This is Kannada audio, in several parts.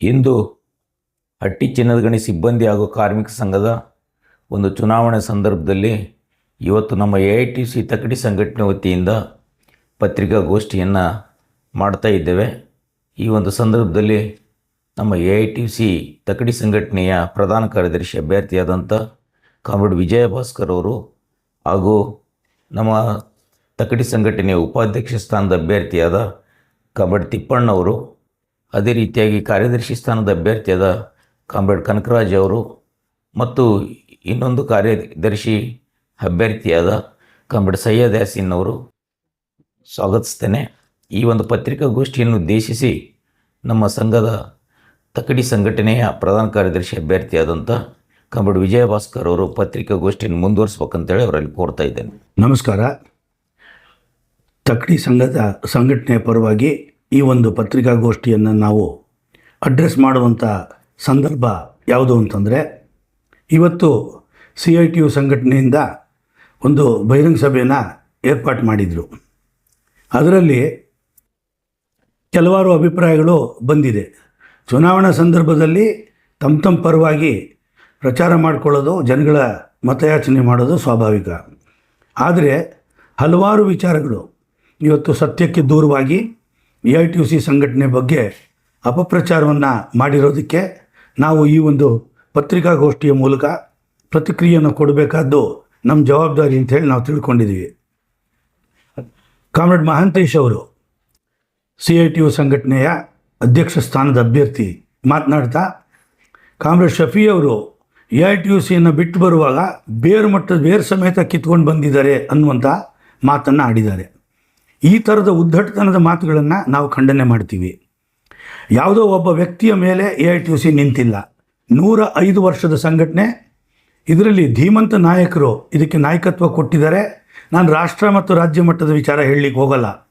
ಇಂದು ಹಟ್ಟಿ ಚಿನ್ನದ ಗಣಿ ಸಿಬ್ಬಂದಿ ಹಾಗೂ ಕಾರ್ಮಿಕ ಸಂಘದ ಒಂದು ಚುನಾವಣೆ ಸಂದರ್ಭದಲ್ಲಿ ಇವತ್ತು ನಮ್ಮ ಎ ಐ ಟಿ ಸಿ ತಕಡಿ ಸಂಘಟನೆ ವತಿಯಿಂದ ಪತ್ರಿಕಾಗೋಷ್ಠಿಯನ್ನು ಮಾಡ್ತಾ ಇದ್ದೇವೆ. ಈ ಒಂದು ಸಂದರ್ಭದಲ್ಲಿ ನಮ್ಮ ಎ ಐ ಟಿ ಸಿ ತಕಡಿ ಸಂಘಟನೆಯ ಪ್ರಧಾನ ಕಾರ್ಯದರ್ಶಿ ಅಭ್ಯರ್ಥಿಯಾದಂಥ ಕಾಮ್ರೇಡ್ ವಿಜಯ ಭಾಸ್ಕರ್ ಅವರು ಹಾಗೂ ನಮ್ಮ ತಕಡಿ ಸಂಘಟನೆಯ ಉಪಾಧ್ಯಕ್ಷ ಸ್ಥಾನದ ಅಭ್ಯರ್ಥಿಯಾದ ಕಾಮ್ರೇಡ್ ತಿಪ್ಪಣ್ಣವರು ಅದೇ ರೀತಿಯಾಗಿ ಕಾರ್ಯದರ್ಶಿ ಸ್ಥಾನದ ಅಭ್ಯರ್ಥಿಯಾದ ಕಾಮ್ರೇಡ್ ಕನಕರಾಜ್ ಅವರು ಮತ್ತು ಇನ್ನೊಂದು ಕಾರ್ಯದರ್ಶಿ ಅಭ್ಯರ್ಥಿಯಾದ ಕಾಮ್ರೇಡ್ ಸೈಯದ್ ಯಾಸಿನ್ ಅವರು ಸ್ವಾಗತಿಸ್ತೇನೆ. ಈ ಒಂದು ಪತ್ರಿಕಾಗೋಷ್ಠಿಯನ್ನು ಉದ್ದೇಶಿಸಿ ನಮ್ಮ ಸಂಘದ ತಕಡಿ ಸಂಘಟನೆಯ ಪ್ರಧಾನ ಕಾರ್ಯದರ್ಶಿ ಅಭ್ಯರ್ಥಿಯಾದಂಥ ಕಾಮ್ರೇಡ್ ವಿಜಯ ಭಾಸ್ಕರ್ ಅವರು ಪತ್ರಿಕಾಗೋಷ್ಠಿಯನ್ನು ಮುಂದುವರಿಸ್ಬೇಕಂತೇಳಿ ಅವರಲ್ಲಿ ಕೋರ್ತಾ ಇದ್ದೇನೆ. ನಮಸ್ಕಾರ. ತಕಡಿ ಸಂಘದ ಸಂಘಟನೆಯ ಪರವಾಗಿ ಈ ಒಂದು ಪತ್ರಿಕಾಗೋಷ್ಠಿಯನ್ನು ನಾವು ಅಡ್ರೆಸ್ ಮಾಡುವಂಥ ಸಂದರ್ಭ ಯಾವುದು ಅಂತಂದರೆ, ಇವತ್ತು ಸಿ ಐ ಟಿ ಯು ಸಂಘಟನೆಯಿಂದ ಒಂದು ಬಹಿರಂಗ ಸಭೆಯನ್ನು ಏರ್ಪಾಟ್ ಮಾಡಿದರು. ಅದರಲ್ಲಿ ಕೆಲವಾರು ಅಭಿಪ್ರಾಯಗಳು ಬಂದಿದೆ. ಚುನಾವಣಾ ಸಂದರ್ಭದಲ್ಲಿ ತಮ್ಮ ತಮ್ಮ ಪರವಾಗಿ ಪ್ರಚಾರ ಮಾಡಿಕೊಳ್ಳೋದು, ಜನಗಳ ಮತಯಾಚನೆ ಮಾಡೋದು ಸ್ವಾಭಾವಿಕ. ಆದರೆ ಹಲವಾರು ವಿಚಾರಗಳು ಇವತ್ತು ಸತ್ಯಕ್ಕೆ ದೂರವಾಗಿ A I T U C ಸಂಘಟನೆ ಬಗ್ಗೆ ಅಪಪ್ರಚಾರವನ್ನು ಮಾಡಿರೋದಕ್ಕೆ ನಾವು ಈ ಒಂದು ಪತ್ರಿಕಾಗೋಷ್ಠಿಯ ಮೂಲಕ ಪ್ರತಿಕ್ರಿಯೆಯನ್ನು ಕೊಡಬೇಕಾದ್ದು ನಮ್ಮ ಜವಾಬ್ದಾರಿ ಅಂತೇಳಿ ನಾವು ತಿಳ್ಕೊಂಡಿದ್ದೀವಿ. ಕಾಮ್ರೇಡ್ ಮಹಾಂತೇಶ್ ಅವರು ಸಿ ಐ ಟಿ ಯು ಸಂಘಟನೆಯ ಅಧ್ಯಕ್ಷ ಸ್ಥಾನದ ಅಭ್ಯರ್ಥಿ ಮಾತನಾಡ್ತಾ, ಕಾಮ್ರೇಡ್ ಶಫಿ ಅವರು ಎ ಐ ಟಿ ಯು ಸಿಯನ್ನು ಬಿಟ್ಟು ಬರುವಾಗ ಬೇರು ಮಟ್ಟದ ಬೇರು ಸಮೇತ ಕಿತ್ಕೊಂಡು ಬಂದಿದ್ದಾರೆ ಅನ್ನುವಂಥ ಮಾತನ್ನು ಆಡಿದ್ದಾರೆ. ಈ ಥರದ ಉದ್ದಟತನದ ಮಾತುಗಳನ್ನು ನಾವು ಖಂಡನೆ ಮಾಡ್ತೀವಿ. ಯಾವುದೋ ಒಬ್ಬ ವ್ಯಕ್ತಿಯ ಮೇಲೆ ಎ ಐ ಟಿ ಸಿ ನಿಂತಿಲ್ಲ. ನೂರ ಐದು ವರ್ಷದ ಸಂಘಟನೆ. ಇದರಲ್ಲಿ ಧೀಮಂತ ನಾಯಕರು ಇದಕ್ಕೆ ನಾಯಕತ್ವ ಕೊಟ್ಟಿದ್ದಾರೆ. ನಾನು ರಾಷ್ಟ್ರ ಮತ್ತು ರಾಜ್ಯ ಮಟ್ಟದ ವಿಚಾರ ಹೇಳಲಿಕ್ಕೆ ಹೋಗಲ್ಲ.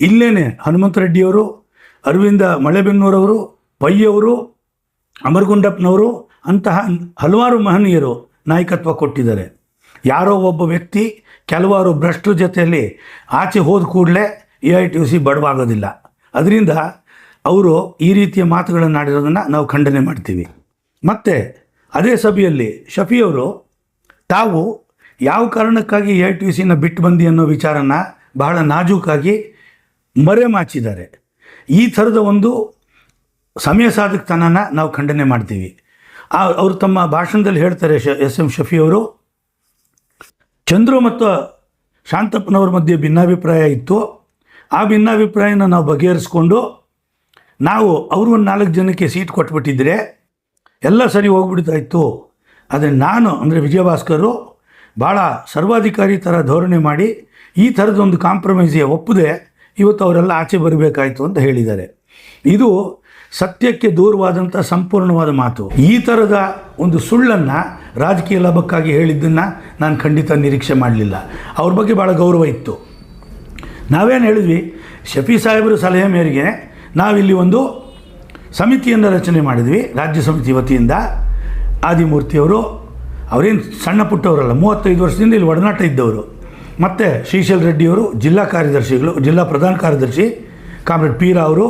ಇಲ್ಲೇನೆ ಹನುಮಂತ ರೆಡ್ಡಿಯವರು, ಅರವಿಂದ ಮಳೆಬೆನ್ನೂರವರು ಪೈಯವರು ಅಮರಗುಂಡಪ್ಪನವರು, ಅಂತಹ ಹಲವಾರು ಮಹನೀಯರು ನಾಯಕತ್ವ ಕೊಟ್ಟಿದ್ದಾರೆ. ಯಾರೋ ಒಬ್ಬ ವ್ಯಕ್ತಿ ಕೆಲವಾರು ಭ್ರಷ್ಟರ ಜೊತೆಯಲ್ಲಿ ಆಚೆ ಹೋದ ಕೂಡಲೇ A I T U C ಬಡವಾಗೋದಿಲ್ಲ. ಅದರಿಂದ ಅವರು ಈ ರೀತಿಯ ಮಾತುಗಳನ್ನು ಆಡಿರೋದನ್ನು ನಾವು ಖಂಡನೆ ಮಾಡ್ತೀವಿ. ಮತ್ತು ಅದೇ ಸಭೆಯಲ್ಲಿ ಶಫಿಯವರು ತಾವು ಯಾವ ಕಾರಣಕ್ಕಾಗಿ ಎ ಐ ಟಿ ಯು ಸಿನ ಬಿಟ್ಟು ಬಂದಿ ಅನ್ನೋ ವಿಚಾರನ ಬಹಳ ನಾಜೂಕಾಗಿ ಮರೆಮಾಚಿದ್ದಾರೆ. ಈ ಥರದ ಒಂದು ಸಮಯ ಸಾಧಕತನನ ನಾವು ಖಂಡನೆ ಮಾಡ್ತೀವಿ. ಅವರು ತಮ್ಮ ಭಾಷಣದಲ್ಲಿ ಹೇಳ್ತಾರೆ ಶ, ಎಸ್ ಎಂ ಶಫಿಯವರು ಚಂದ್ರು ಮತ್ತು ಶಾಂತಪ್ಪನವ್ರ ಮಧ್ಯೆ ಭಿನ್ನಾಭಿಪ್ರಾಯ ಇತ್ತು. ಆ ಭಿನ್ನಾಭಿಪ್ರಾಯನ ನಾವು ಬಗೆಹರಿಸ್ಕೊಂಡು ನಾವು ಅವರು ಒಂದು ನಾಲ್ಕು ಜನಕ್ಕೆ ಸೀಟ್ ಕೊಟ್ಬಿಟ್ಟಿದ್ರೆ ಎಲ್ಲ ಸರಿ ಹೋಗ್ಬಿಡ್ತಾ ಇತ್ತು. ಆದರೆ ನಾನು ಅಂದರೆ ವಿಜಯಭಾಸ್ಕರು ಭಾಳ ಸರ್ವಾಧಿಕಾರಿ ಥರ ಧೋರಣೆ ಮಾಡಿ ಈ ಥರದೊಂದು ಕಾಂಪ್ರಮೈಸಿಗೆ ಒಪ್ಪದೆ ಇವತ್ತು ಅವರೆಲ್ಲ ಆಚೆ ಬರಬೇಕಾಯಿತು ಅಂತ ಹೇಳಿದ್ದಾರೆ. ಇದು ಸತ್ಯಕ್ಕೆ ದೂರವಾದಂಥ ಸಂಪೂರ್ಣವಾದ ಮಾತು. ಈ ಥರದ ಒಂದು ಸುಳ್ಳನ್ನು ರಾಜಕೀಯ ಲಾಭಕ್ಕಾಗಿ ಹೇಳಿದ್ದನ್ನು ನಾನು ಖಂಡಿತ ನಿರೀಕ್ಷೆ ಮಾಡಲಿಲ್ಲ. ಅವ್ರ ಬಗ್ಗೆ ಭಾಳ ಗೌರವ ಇತ್ತು. ನಾವೇನು ಹೇಳಿದ್ವಿ? ಶಫಿ ಸಾಹೇಬರ ಸಲಹೆ ಮೇರೆಗೆ ನಾವಿಲ್ಲಿ ಒಂದು ಸಮಿತಿಯನ್ನು ರಚನೆ ಮಾಡಿದ್ವಿ, ರಾಜ್ಯ ಸಮಿತಿ ವತಿಯಿಂದ. ಆದಿಮೂರ್ತಿಯವರು ಅವರೇನು ಸಣ್ಣ ಪುಟ್ಟವರಲ್ಲ, ಮೂವತ್ತೈದು ವರ್ಷದಿಂದ ಇಲ್ಲಿ ಒಡನಾಟ ಇದ್ದವರು. ಮತ್ತು ಶ್ರೀಶೈಲ್ ರೆಡ್ಡಿಯವರು ಜಿಲ್ಲಾ ಕಾರ್ಯದರ್ಶಿಗಳು, ಜಿಲ್ಲಾ ಪ್ರಧಾನ ಕಾರ್ಯದರ್ಶಿ ಕಾಮ್ರೇಡ್ ಪೀರಾ ಅವರು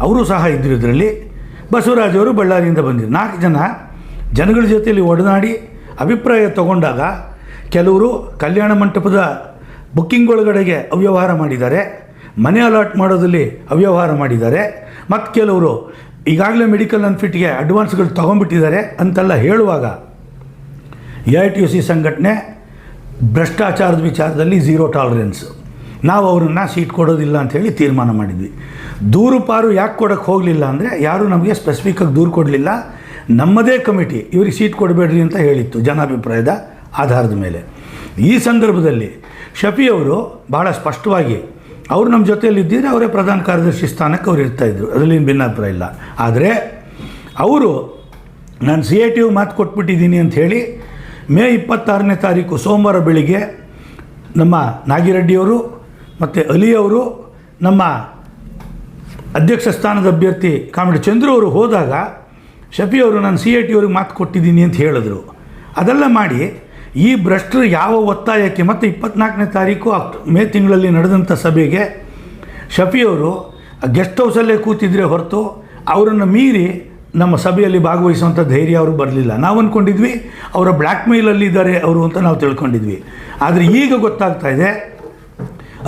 ಅವರು ಸಹ ಇದ್ದರು ಇದರಲ್ಲಿ. ಬಸವರಾಜ್ ಅವರು ಬಳ್ಳಾರಿಯಿಂದ ಬಂದಿದ್ದರು ನಾಲ್ಕು ಜನ ಜನಗಳ ಜೊತೆಯಲ್ಲಿ ಒಡನಾಡಿ ಅಭಿಪ್ರಾಯ ತಗೊಂಡಾಗ ಕೆಲವರು ಕಲ್ಯಾಣ ಮಂಟಪದ ಬುಕ್ಕಿಂಗ್ ಒಳಗಡೆಗೆ ಅವ್ಯವಹಾರ ಮಾಡಿದ್ದಾರೆ, ಮನೆ ಅಲಾಟ್ ಮಾಡೋದಲ್ಲಿ ಅವ್ಯವಹಾರ ಮಾಡಿದ್ದಾರೆ, ಮತ್ತು ಕೆಲವರು ಈಗಾಗಲೇ ಮೆಡಿಕಲ್ ಅನ್ಫಿಟ್ಗೆ ಅಡ್ವಾನ್ಸ್ಗಳು ತೊಗೊಂಡ್ಬಿಟ್ಟಿದ್ದಾರೆ ಅಂತೆಲ್ಲ ಹೇಳುವಾಗ A I T U C ಸಂಘಟನೆ ಭ್ರಷ್ಟಾಚಾರದ ವಿಚಾರದಲ್ಲಿ ಝೀರೋ ಟಾಲರೆನ್ಸ್ ನಾವು ಅವರನ್ನು ಸೀಟ್ ಕೊಡೋದಿಲ್ಲ ಅಂಥೇಳಿ ತೀರ್ಮಾನ ಮಾಡಿದ್ವಿ. ದೂರು ಪಾರು ಯಾಕೆ ಕೊಡೋಕ್ಕೆ ಹೋಗಲಿಲ್ಲ ಅಂದರೆ ಯಾರೂ ನಮಗೆ ಸ್ಪೆಸಿಫಿಕ್ಕಾಗಿ ದೂರು ಕೊಡಲಿಲ್ಲ. ನಮ್ಮದೇ ಕಮಿಟಿ ಇವ್ರಿಗೆ ಸೀಟ್ ಕೊಡಬೇಡ್ರಿ ಅಂತ ಹೇಳಿತ್ತು ಜನಾಭಿಪ್ರಾಯದ ಆಧಾರದ ಮೇಲೆ. ಈ ಸಂದರ್ಭದಲ್ಲಿ ಶಫಿಯವರು ಭಾಳ ಸ್ಪಷ್ಟವಾಗಿ, ಅವರು ನಮ್ಮ ಜೊತೆಯಲ್ಲಿ ಇದ್ದಿದ್ರೆ ಅವರೇ ಪ್ರಧಾನ ಕಾರ್ಯದರ್ಶಿ ಸ್ಥಾನಕ್ಕೆ ಅವ್ರು ಇರ್ತಾಯಿದ್ರು ಅದರಲ್ಲಿ ಭಿನ್ನಾಭಿಪ್ರಾಯ ಇಲ್ಲ. ಆದರೆ ಅವರು ನಾನು ಸಿ ಎ ಟಿ ಮಾತು ಕೊಟ್ಬಿಟ್ಟಿದ್ದೀನಿ ಹೇಳಿ ಮೇ ಇಪ್ಪತ್ತಾರನೇ ತಾರೀಕು ಸೋಮವಾರ ಬೆಳಿಗ್ಗೆ ನಮ್ಮ ನಾಗಿರೆಡ್ಡಿಯವರು ಮತ್ತು ಅಲಿಯವರು ನಮ್ಮ ಅಧ್ಯಕ್ಷ ಸ್ಥಾನದ ಅಭ್ಯರ್ಥಿ ಕಾಮಿಡಿ ಚಂದ್ರು ಅವರು ಹೋದಾಗ ಶಫಿ ಅವರು ನಾನು ಸಿ ಎ ಟಿ ಅವ್ರಿಗೆ ಮಾತು ಕೊಟ್ಟಿದ್ದೀನಿ ಅಂತ ಹೇಳಿದ್ರು. ಅದೆಲ್ಲ ಮಾಡಿ ಈ ಭ್ರಷ್ಟರು ಯಾವ ಒತ್ತಾಯಕ್ಕೆ ಮತ್ತು ಇಪ್ಪತ್ನಾಲ್ಕನೇ ತಾರೀಕು ಅಕ್ಟ್ ಮೇ ತಿಂಗಳಲ್ಲಿ ನಡೆದಂಥ ಸಭೆಗೆ ಶಫಿಯವರು ಗೆಸ್ಟ್ ಹೌಸಲ್ಲೇ ಕೂತಿದ್ರೆ ಹೊರತು ಅವರನ್ನು ಮೀರಿ ನಮ್ಮ ಸಭೆಯಲ್ಲಿ ಭಾಗವಹಿಸುವಂಥ ಧೈರ್ಯ ಅವರು ಬರಲಿಲ್ಲ. ನಾವು ಅಂದ್ಕೊಂಡಿದ್ವಿ ಅವರ ಬ್ಲ್ಯಾಕ್ ಮೇಲಲ್ಲಿ ಇದ್ದಾರೆ ಅವರು ಅಂತ ನಾವು ತಿಳ್ಕೊಂಡಿದ್ವಿ. ಆದರೆ ಈಗ ಗೊತ್ತಾಗ್ತಾ ಇದೆ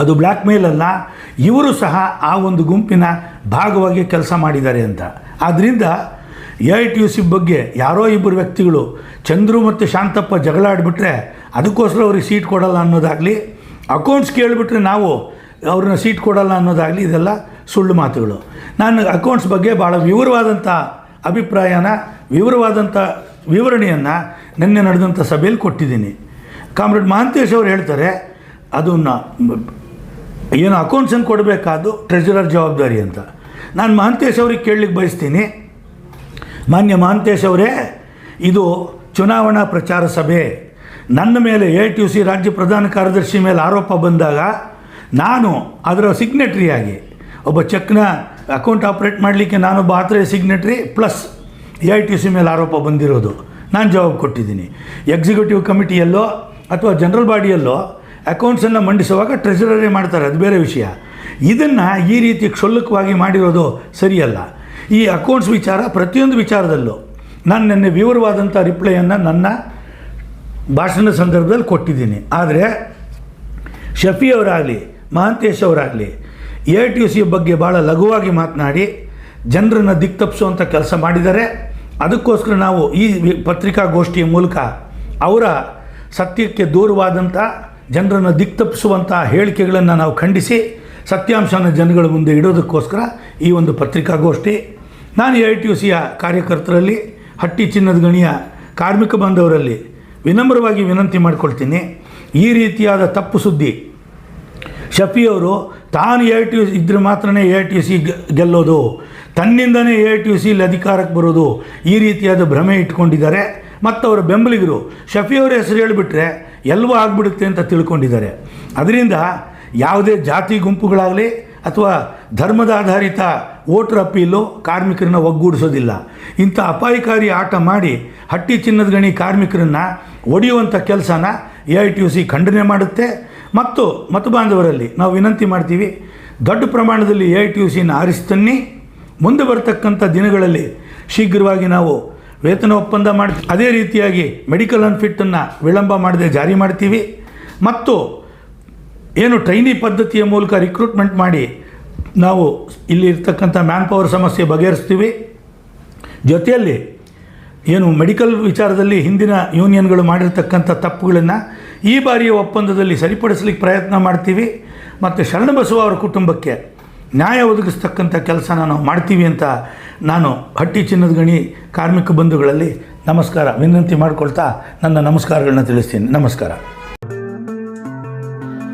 ಅದು ಬ್ಲ್ಯಾಕ್ ಅಲ್ಲ, ಇವರು ಸಹ ಆ ಒಂದು ಗುಂಪಿನ ಭಾಗವಾಗಿ ಕೆಲಸ ಮಾಡಿದ್ದಾರೆ ಅಂತ. ಆದ್ದರಿಂದ A I T U C ಬಗ್ಗೆ ಯಾರೋ ಇಬ್ಬರು ವ್ಯಕ್ತಿಗಳು ಚಂದ್ರು ಮತ್ತು ಶಾಂತಪ್ಪ ಜಗಳಾಡಿಬಿಟ್ರೆ ಅದಕ್ಕೋಸ್ಕರ ಅವ್ರಿಗೆ ಸೀಟ್ ಕೊಡಲ್ಲ ಅನ್ನೋದಾಗಲಿ, ಅಕೌಂಟ್ಸ್ ಕೇಳಿಬಿಟ್ರೆ ನಾವು ಅವ್ರನ್ನ ಸೀಟ್ ಕೊಡಲ್ಲ ಅನ್ನೋದಾಗಲಿ ಇದೆಲ್ಲ ಸುಳ್ಳು ಮಾತುಗಳು. ನಾನು ಅಕೌಂಟ್ಸ್ ಬಗ್ಗೆ ಭಾಳ ವಿವರವಾದಂಥ ಅಭಿಪ್ರಾಯನ, ವಿವರವಾದಂಥ ವಿವರಣೆಯನ್ನು ನಿನ್ನೆ ನಡೆದಂಥ ಸಭೆಯಲ್ಲಿ ಕೊಟ್ಟಿದ್ದೀನಿ. ಕಾಮ್ರೇಡ್ ಮಹಾಂತೇಶ್ ಅವರು ಹೇಳ್ತಾರೆ, ಅದನ್ನು ಏನು ಅಕೌಂಟ್ಸನ್ನು ಕೊಡಬೇಕಾದ್ದು ಟ್ರೆಜರರ್ ಜವಾಬ್ದಾರಿ ಅಂತ. ನಾನು ಮಹಾಂತೇಶ್ ಅವ್ರಿಗೆ ಕೇಳಲಿಕ್ಕೆ ಬಯಸ್ತೀನಿ ಮಾನ್ಯ ಮಹಾಂತೇಶ್ ಅವರೇ, ಇದು ಚುನಾವಣಾ ಪ್ರಚಾರ ಸಭೆ. ನನ್ನ ಮೇಲೆ ಎ ಟಿ ಸಿ ರಾಜ್ಯ ಪ್ರಧಾನ ಕಾರ್ಯದರ್ಶಿ ಮೇಲೆ ಆರೋಪ ಬಂದಾಗ ನಾನು ಅದರ ಸಿಗ್ನೆಟ್ರಿಯಾಗಿ ಒಬ್ಬ ಚೆಕ್ನ ಅಕೌಂಟ್ ಆಪ್ರೇಟ್ ಮಾಡಲಿಕ್ಕೆ ನಾನೊಬ್ಬ Batra signatory plus A I T C ಮೇಲೆ ಆರೋಪ ಬಂದಿರೋದು. ನಾನು ಜವಾಬು ಕೊಟ್ಟಿದ್ದೀನಿ. ಎಕ್ಸಿಕ್ಯೂಟಿವ್ ಕಮಿಟಿಯಲ್ಲೋ ಅಥವಾ ಜನರಲ್ ಬಾಡಿಯಲ್ಲೋ ಅಕೌಂಟ್ಸನ್ನು ಮಂಡಿಸುವಾಗ ಟ್ರೆಜರರೇ ಮಾಡ್ತಾರೆ, ಅದು ಬೇರೆ ವಿಷಯ. ಇದನ್ನು ಈ ರೀತಿ ಕ್ಷುಲ್ಲಕವಾಗಿ ಮಾಡಿರೋದು ಸರಿಯಲ್ಲ. ಈ ಅಕೌಂಟ್ಸ್ ವಿಚಾರ ಪ್ರತಿಯೊಂದು ವಿಚಾರದಲ್ಲೂ ನಾನು ನಿನ್ನೆ ವಿವರವಾದಂಥ ರಿಪ್ಲೈಯನ್ನು ನನ್ನ ಭಾಷಣದ ಸಂದರ್ಭದಲ್ಲಿ ಕೊಟ್ಟಿದ್ದೀನಿ. ಆದರೆ ಶಫಿ ಅವರಾಗಲಿ, ಮಹಾಂತೇಶ್ ಅವರಾಗಲಿ ಎ ಟಿ ಯು ಸಿ ಬಗ್ಗೆ ಭಾಳ ಲಘುವಾಗಿ ಮಾತನಾಡಿ, ಜನರನ್ನು ದಿಕ್ತಪ್ಪಿಸುವಂಥ ಕೆಲಸ ಮಾಡಿದ್ದಾರೆ. ಅದಕ್ಕೋಸ್ಕರ ನಾವು ಈ ಪತ್ರಿಕಾಗೋಷ್ಠಿಯ ಮೂಲಕ ಅವರ ಸತ್ಯಕ್ಕೆ ದೂರವಾದಂಥ ಜನರನ್ನು ದಿಕ್ತಪ್ಪಿಸುವಂಥ ಹೇಳಿಕೆಗಳನ್ನು ನಾವು ಖಂಡಿಸಿ, ಸತ್ಯಾಂಶನ ಜನಗಳ ಮುಂದೆ ಇಡೋದಕ್ಕೋಸ್ಕರ ಈ ಒಂದು ಪತ್ರಿಕಾಗೋಷ್ಠಿ ನಾನು ಎ ಟಿ ಯು ಸಿಯ ಕಾರ್ಯಕರ್ತರಲ್ಲಿ, ಹಟ್ಟಿ ಚಿನ್ನದ ಗಣಿಯ ಕಾರ್ಮಿಕ ಬಾಂಧವರಲ್ಲಿ ವಿನಮ್ರವಾಗಿ ವಿನಂತಿ ಮಾಡಿಕೊಳ್ತೀನಿ. ಈ ರೀತಿಯಾದ ತಪ್ಪು ಸುದ್ದಿ ಶಫಿಯವರು ತಾನು ಎ ಟಿ ಯು ಇದ್ರೆ ಮಾತ್ರ A I T U C ಗೆಲ್ಲೋದು, ತನ್ನಿಂದನೇ ಎ ಐ ಟಿ ಯು ಸಿಲಿ ಅಧಿಕಾರಕ್ಕೆ ಬರೋದು, ಈ ರೀತಿಯಾದ ಭ್ರಮೆ ಇಟ್ಕೊಂಡಿದ್ದಾರೆ. ಮತ್ತು ಅವರ ಬೆಂಬಲಿಗರು ಶಫಿಯವರ ಹೆಸರು ಹೇಳಿಬಿಟ್ರೆ ಎಲ್ಲವೂ ಆಗಿಬಿಡುತ್ತೆ ಅಂತ ತಿಳ್ಕೊಂಡಿದ್ದಾರೆ. ಅದರಿಂದ ಯಾವುದೇ ಜಾತಿ ಗುಂಪುಗಳಾಗಲಿ ಅಥವಾ ಧರ್ಮದ ಆಧಾರಿತ ವೋಟರ್ ಅಪೀಲು ಕಾರ್ಮಿಕರನ್ನ ಒಗ್ಗೂಡಿಸೋದಿಲ್ಲ. ಇಂಥ ಅಪಾಯಕಾರಿ ಆಟ ಮಾಡಿ ಹಟ್ಟಿ ಚಿನ್ನದ ಗಣಿ ಕಾರ್ಮಿಕರನ್ನು ಒಡೆಯುವಂಥ ಕೆಲಸನ A I T U C ಖಂಡನೆ ಮಾಡುತ್ತೆ. ಮತ್ತು ಮತಬಾಂಧವರಲ್ಲಿ ನಾವು ವಿನಂತಿ ಮಾಡ್ತೀವಿ, ದೊಡ್ಡ ಪ್ರಮಾಣದಲ್ಲಿ ಎ ಐ ಟಿ ಯು ಸಿನ ಆರಿಸ್ತನ್ನಿ ಮುಂದೆ ಬರ್ತಕ್ಕಂಥ ದಿನಗಳಲ್ಲಿ ಶೀಘ್ರವಾಗಿ ನಾವು ವೇತನ ಒಪ್ಪಂದ ಮಾಡ್ತೀವಿ. ಅದೇ ರೀತಿಯಾಗಿ ಮೆಡಿಕಲ್ ಅನ್ಫಿಟ್ಟನ್ನು ವಿಳಂಬ ಮಾಡದೆ ಜಾರಿ ಮಾಡ್ತೀವಿ. ಮತ್ತು ಏನು ಟ್ರೈನಿ ಪದ್ಧತಿಯ ಮೂಲಕ ರಿಕ್ರೂಟ್ಮೆಂಟ್ ಮಾಡಿ ನಾವು ಇಲ್ಲಿ ಇರ್ತಕ್ಕಂಥ ಮ್ಯಾನ್ ಪವರ್ ಸಮಸ್ಯೆ ಬಗೆಹರಿಸ್ತೀವಿ. ಜೊತೆಯಲ್ಲಿ ಏನು ಮೆಡಿಕಲ್ ವಿಚಾರದಲ್ಲಿ ಹಿಂದಿನ ಯೂನಿಯನ್ಗಳು ಮಾಡಿರ್ತಕ್ಕಂಥ ತಪ್ಪುಗಳನ್ನು ಈ ಬಾರಿಯ ಒಪ್ಪಂದದಲ್ಲಿ ಸರಿಪಡಿಸಲಿಕ್ಕೆ ಪ್ರಯತ್ನ ಮಾಡ್ತೀವಿ. ಮತ್ತು ಶರಣಬಸವ ಅವರ ಕುಟುಂಬಕ್ಕೆ ನ್ಯಾಯ ಒದಗಿಸ್ತಕ್ಕಂಥ ಕೆಲಸನ ನಾವು ಮಾಡ್ತೀವಿ ಅಂತ ನಾನು ಹಟ್ಟಿ ಚಿನ್ನದ ಗಣಿ ಕಾರ್ಮಿಕ ಬಂಧುಗಳಲ್ಲಿ ನಮಸ್ಕಾರ, ವಿನಂತಿ ಮಾಡಿಕೊಳ್ತಾ ನನ್ನ ನಮಸ್ಕಾರಗಳನ್ನ ತಿಳಿಸ್ತೀನಿ. ನಮಸ್ಕಾರ.